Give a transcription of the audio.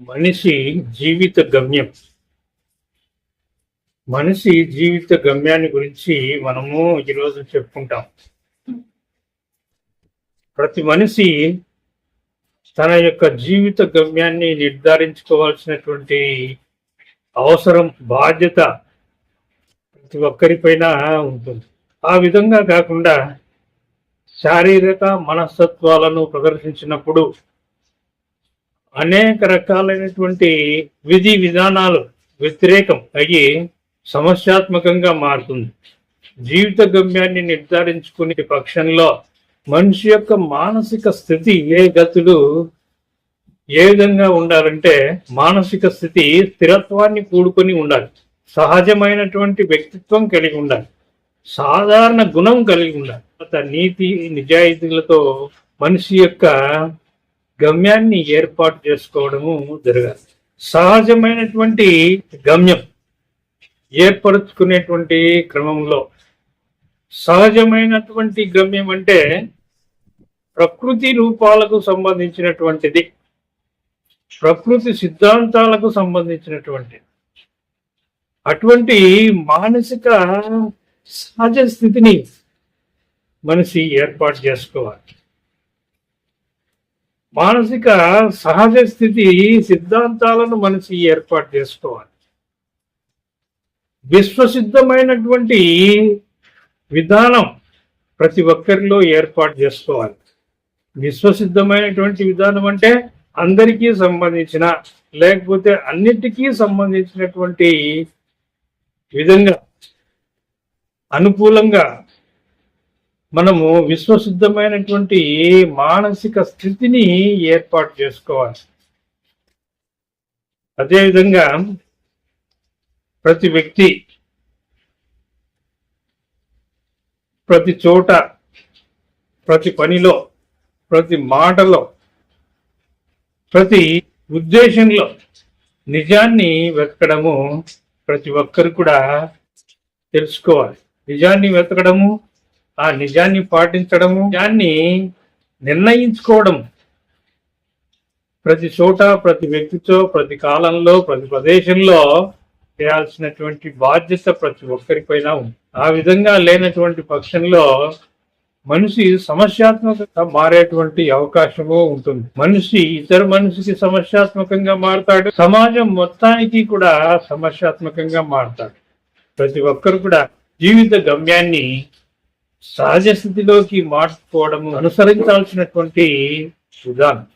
మనిషి జీవిత గమ్యం. మనిషి జీవిత గమ్యాన్ని గురించి మనము ఈరోజు చెప్పుకుంటాం. ప్రతి మనిషి తన యొక్క జీవిత గమ్యాన్ని నిర్ధారించుకోవాల్సినటువంటి అవసరం బాధ్యత ప్రతి ఒక్కరిపైన ఉంటుంది. ఆ విధంగా కాకుండా శారీరక మనస్తత్వాలను ప్రదర్శించినప్పుడు అనేక రకాలైనటువంటి విధి విధానాలు వ్యతిరేకం అయ్యి సమస్యాత్మకంగా మారుతుంది. జీవిత గమ్యాన్ని నిర్ధారించుకునే పక్షంలో మనిషి యొక్క మానసిక స్థితి ఏ గతులు ఏ విధంగా ఉండాలంటే మానసిక స్థితి స్థిరత్వాన్ని కూడుకొని ఉండాలి. సహజమైనటువంటి వ్యక్తిత్వం కలిగి ఉండాలి. సాధారణ గుణం కలిగి ఉండాలి. నీతి నిజాయితీలతో మనిషి యొక్క గమ్యాన్ని ఏర్పాటు చేసుకోవడము జరగాలి. సహజమైనటువంటి గమ్యం ఏర్పరచుకునేటువంటి క్రమంలో సహజమైనటువంటి గమ్యం అంటే ప్రకృతి రూపాలకు సంబంధించినటువంటిది ప్రకృతి సిద్ధాంతాలకు సంబంధించినటువంటిది. అటువంటి మానసిక సహజ స్థితిని మనిషి ఏర్పాటు చేసుకోవాలి. మానసిక సహజ స్థితి సిద్ధాంతాలను మనిషి ఏర్పాటు చేసుకోవాలి. విశ్వసిద్ధమైనటువంటి విధానం ప్రతి ఒక్కరిలో ఏర్పాటు చేసుకోవాలి. విశ్వసిద్ధమైనటువంటి విధానం అంటే అందరికీ సంబంధించిన లేకపోతే అన్నిటికీ సంబంధించినటువంటి విధంగా అనుకూలంగా మనము విశ్వసిద్ధమైనటువంటి మానసిక స్థితిని ఏర్పాటు చేసుకోవాలి. అదేవిధంగా ప్రతి వ్యక్తి ప్రతి చోట ప్రతి పనిలో ప్రతి మాటలో ప్రతి ఉద్దేశంలో నిజాన్ని వెతకడము ప్రతి ఒక్కరు కూడా తెలుసుకోవాలి. నిజాన్ని వెతకడము ఆ నిజాన్ని పాటించడము నిజాన్ని నిర్ణయించుకోవడం ప్రతి చోట ప్రతి వ్యక్తితో ప్రతి కాలంలో ప్రతి ప్రదేశంలో చేయాల్సినటువంటి బాధ్యత ప్రతి ఒక్కరిపైన ఉంది. ఆ విధంగా లేనటువంటి పక్షంలో మనిషి సమస్యాత్మకంగా మారేటువంటి అవకాశము ఉంటుంది. మనిషి ఇతర మనిషికి సమస్యాత్మకంగా మారతాడు. సమాజం మొత్తానికి కూడా సమస్యాత్మకంగా మారతాడు. ప్రతి ఒక్కరు కూడా జీవిత గమ్యాన్ని సహజ స్థితిలోకి మార్చుకోవడం అనుసరించాల్సినటువంటి విధానం.